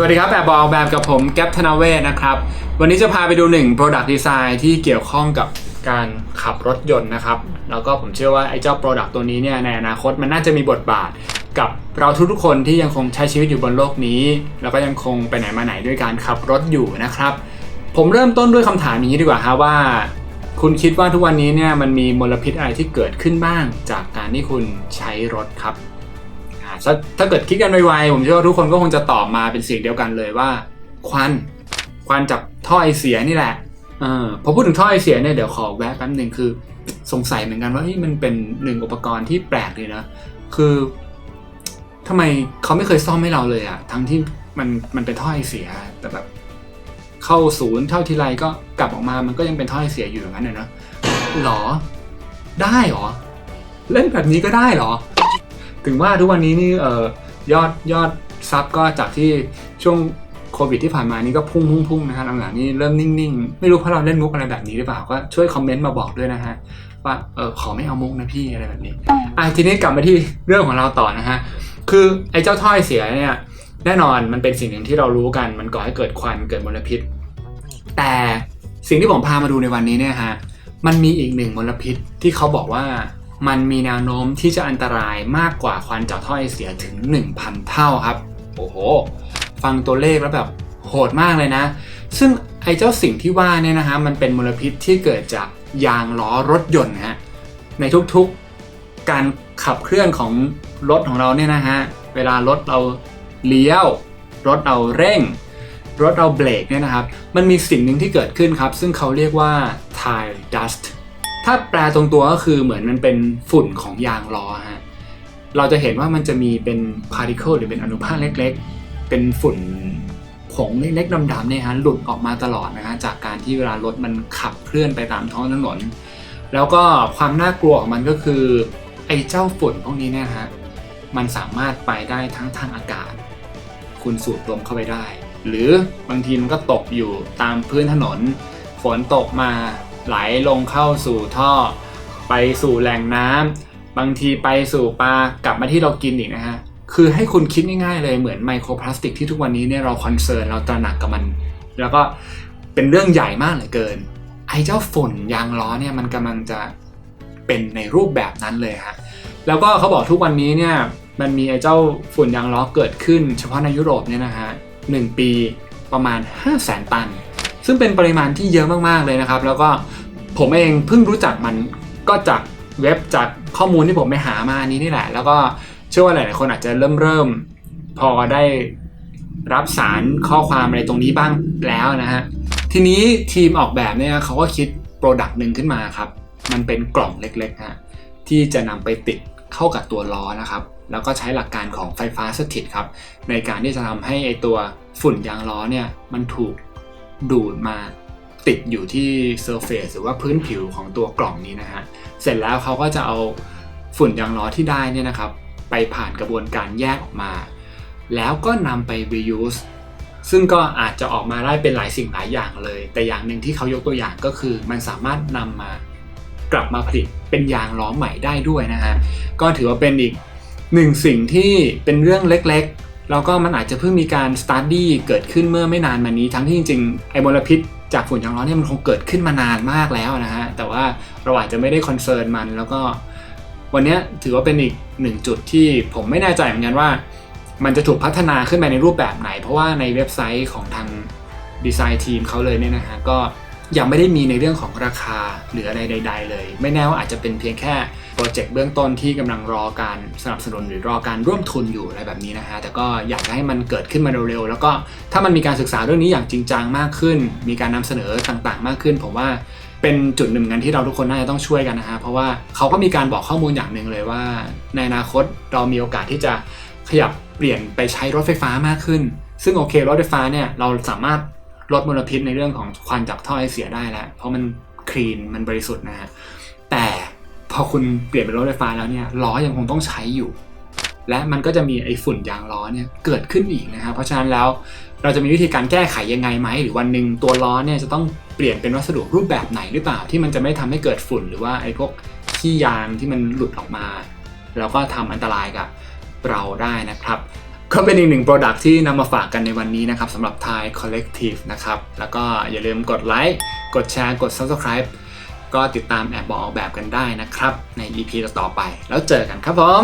สวัสดีครับแบบบอกแบบกับผมแก๊ปธนาเวศนะครับ วันนี้จะพาไปดูหนึ่ง Product Design ที่เกี่ยวข้องกับการขับรถยนต์นะครับ แล้วก็ผมเชื่อว่าไอ้เจ้า Product ตัวนี้เนี่ยในอนาคตมันน่าจะมีบทบาทกับเราทุกๆคนที่ยังคงใช้ชีวิตอยู่บนโลกนี้ แล้วก็ยังคงไปไหนมาไหนด้วยการขับรถอยู่นะครับ ผมเริ่มต้นด้วยคำถามนี้ดีกว่าฮะว่า คุณคิดว่าทุกวันนี้เนี่ยมันมีมลพิษอะไรที่เกิดขึ้นบ้างจากการที่คุณใช้รถครับ ถ้าถ้าเกิดคิดกันไวๆผมเชื่อว่าทุกคนก็คงจะตอบมาเป็นเสียงเดียวกันเลยว่า ควันควันจากท่อไอเสียนี่แหละเออพอพูดถึงท่อไอเสียเนี่ยเดี๋ยวขอแวะแป๊บหนึ่งคือสงสัยเหมือนกันว่าเฮ้ยมันเป็นหนึ่งอุปกรณ์ที่แปลกเลยนะ คือทำไมเขาไม่เคยซ่อมให้เราเลยอะทั้งที่มันมันเป็นท่อไอเสีย แต่แบบเข้าศูนย์เท่าทีไรก็กลับออกมามันก็ยังเป็นท่อไอเสียอยู่อย่างนั้นเลยนะหรอ ได้หรอ เล่นแบบนี้ก็ได้หรอ ถึงว่าทุกวันนี้นี่เออยอดยอดซับก็จากที่ช่วงโควิดที่ผ่านมานี่ก็พุ่งพุ่งพุ่งนะฮะหลังๆนี่เริ่มนิ่งๆ ไม่รู้เพราะเราเล่นมุกอะไรแบบนี้หรือเปล่าก็ช่วยคอมเมนต์มาบอกด้วยนะฮะว่าเออขอไม่เอามุกนะพี่อะไรแบบนี้อะทีนี้กลับมาที่เรื่องของเราต่อนะฮะคือไอ้เจ้าถ้อยเสียเนี่ยแน่นอนมันเป็นสิ่งหนึ่งที่เรารู้กันมันก่อให้เกิดควันเกิดมลพิษ แต่สิ่งที่ผมพามาดูในวันนี้เนี่ยฮะมันมีอีกหนึ่งมลพิษที่เขาบอกว่า มันมีแนวโน้มที่จะอันตรายมากกว่าควันจากท่อไอเสียถึง 1,000 เท่าครับ โอ้โห ฟังตัวเลขแล้วแบบโหดมากเลยนะ ซึ่งไอ้เจ้าสิ่งที่ว่าเนี่ยนะฮะมันเป็นมลพิษที่เกิดจากยางล้อรถยนต์นะฮะในทุกๆการขับเคลื่อนของรถของเราเนี่ยนะฮะเวลารถเราเลี้ยว รถเราเร่ง รถเราเบรกเนี่ยนะครับ มันมีสิ่งหนึ่งที่เกิดขึ้นครับ ซึ่งเขาเรียกว่า tire dust ถ้าแปลตรงตัวก็คือเหมือนมันเป็นฝุ่นของยางล้อฮะเราจะเห็นว่ามันจะมีเป็น particle หรือเป็นอนุภาคเล็กๆ เป็นฝุ่นผงเล็กๆดำๆเนี่ยฮะหลุดออกมาตลอดนะฮะจากการที่เวลารถมันขับเคลื่อนไปตามท้องถนน แล้วก็ความน่ากลัวของมันก็คือไอ้เจ้าฝุ่นพวกนี้เนี่ยฮะมันสามารถไปได้ทั้งทางอากาศ คุณสูดลมเข้าไปได้ หรือบางทีมันก็ตกอยู่ตามพื้นถนน ฝนตกมา ไหลลงเข้าสู่ท่อ ไปสู่แหล่งน้ำบางทีไปสู่ปลากลับมาที่เรากินอีกนะฮะคือให้คุณคิดง่ายๆเลยเหมือนไมโครพลาสติกที่ทุกวันนี้เนี่ยเราคอนเซิร์นเราตระหนักกับมัน แล้วก็เป็นเรื่องใหญ่มากเหลือเกิน ไอ้เจ้าฝุ่นยางล้อเนี่ยมันกำลังจะเป็นในรูปแบบนั้นเลยฮะแล้วก็เขาบอกทุกวันนี้เนี่ยมันมีไอ้เจ้าฝุ่นยางล้อเกิดขึ้น เฉพาะในยุโรปเนี่ยนะฮะหนึ่งปีประมาณ 5 0 0แสนตัน ซึ่งเป็นปริมาณที่เยอะมากๆเลยนะครับ แล้วก็ ผมเองเพิ่งรู้จักมันก็จากเว็บจากข้อมูลที่ผมไปหามานี้นี่แหละ แล้วก็เชื่อว่าหลายๆคนอาจจะเริ่มเริ่มพอได้รับสารข้อความอะไรตรงนี้บ้างแล้วนะฮะ ทีนี้ทีมออกแบบเนี่ยเขาก็คิดโปรดักต์หนึ่งขึ้นมาครับ มันเป็นกล่องเล็กๆฮะที่จะนำไปติดเข้ากับตัวล้อนะครับ แล้วก็ใช้หลักการของไฟฟ้าสถิตครับ ในการที่จะทำให้ไอตัวฝุ่นยางล้อเนี่ยมันถูกดูดมา ติดอยู่ที่เซอร์เฟซหรือว่าพื้นผิวของตัวกล่องนี้นะฮะ เสร็จแล้วเขาก็จะเอาฝุ่นยางล้อที่ได้เนี่ยนะครับ ไปผ่านกระบวนการแยกออกมา แล้วก็นำไป reuse ซึ่งก็อาจจะออกมาได้เป็นหลายสิ่งหลายอย่างเลย แต่อย่างหนึ่งที่เขายกตัวอย่างก็คือ มันสามารถนำมากลับมาผลิตเป็นยางล้อใหม่ได้ด้วยนะฮะ ก็ถือว่าเป็นอีกหนึ่งสิ่งที่เป็นเรื่องเล็กๆ แล้วก็มันอาจจะเพิ่งมีการสตาร์ดี้เกิดขึ้นเมื่อไม่นานมานี้ ทั้งที่จริงๆไอ้มลพิษ จากฝุ่นยางล้อเนี่ยมันคงเกิดขึ้นมานานมากแล้วนะฮะแต่ว่าเราอาจจะไม่ได้คอนเซิร์นมัน แล้วก็วันนี้ถือว่าเป็นอีกหนึ่งจุดที่ผมไม่แน่ใจเหมือนกันว่า มันจะถูกพัฒนาขึ้นไปในรูปแบบไหน เพราะว่าในเว็บไซต์ของทางดีไซน์ทีมเขาเลยเนี่ยนะฮะก็ ยังไม่ได้มีในเรื่องของราคาหรืออะไรใด ๆ เลย ไม่แน่ว่าอาจจะเป็นเพียงแค่โปรเจกต์เบื้องต้นที่กำลังรอการสนับสนุนหรือรอการร่วมทุนอยู่อะไรแบบนี้นะฮะแต่ก็อยากให้มันเกิดขึ้นมาเร็วๆแล้วก็ถ้ามันมีการศึกษาเรื่องนี้อย่างจริงจังมากขึ้น มีการนำเสนอต่างๆ มากขึ้น ผมว่าเป็นจุดหนึ่งกันที่เราทุกคนน่าจะต้องช่วยกันนะฮะเพราะว่าเขาก็มีการบอกข้อมูลอย่างหนึ่งเลยว่า ในอนาคตเรามีโอกาสที่จะขยับเปลี่ยนไปใช้รถไฟฟ้ามากขึ้น ซึ่งโอเครถไฟฟ้าเนี่ยเราสามารถ ลดมลพิษในเรื่องของควันจากท่อไอเสียได้แล้วเพราะมันคลีนมันบริสุทธิ์นะฮะแต่พอคุณเปลี่ยนเป็นรถไฟฟ้าแล้วเนี่ยล้อยังคงต้องใช้อยู่ และมันก็จะมีไอ้ฝุ่นยางล้อเนี่ยเกิดขึ้นอีกนะครับเพราะฉะนั้นแล้วเราจะมีวิธีการแก้ไขยังไงไหมหรือวันหนึ่งตัวล้อเนี่ยจะต้องเปลี่ยนเป็นวัสดุรูปแบบไหนหรือเปล่า ที่มันจะไม่ทำให้เกิดฝุ่นหรือว่าไอ้พวกขี้ยางที่มันหลุดออกมา แล้วก็ทำอันตรายกับเราได้นะครับ ก็เป็นอีกหนึ่ง Product ที่นำมาฝากกันในวันนี้นะครับสำหรับ Thai Collective นะครับ แล้วก็อย่าลืมกดไลค์กดแชร์กด Subscribe ก็ติดตามแอบบอกออกแบบกันได้นะครับ ใน EP ต่อไป แล้วเจอกันครับผม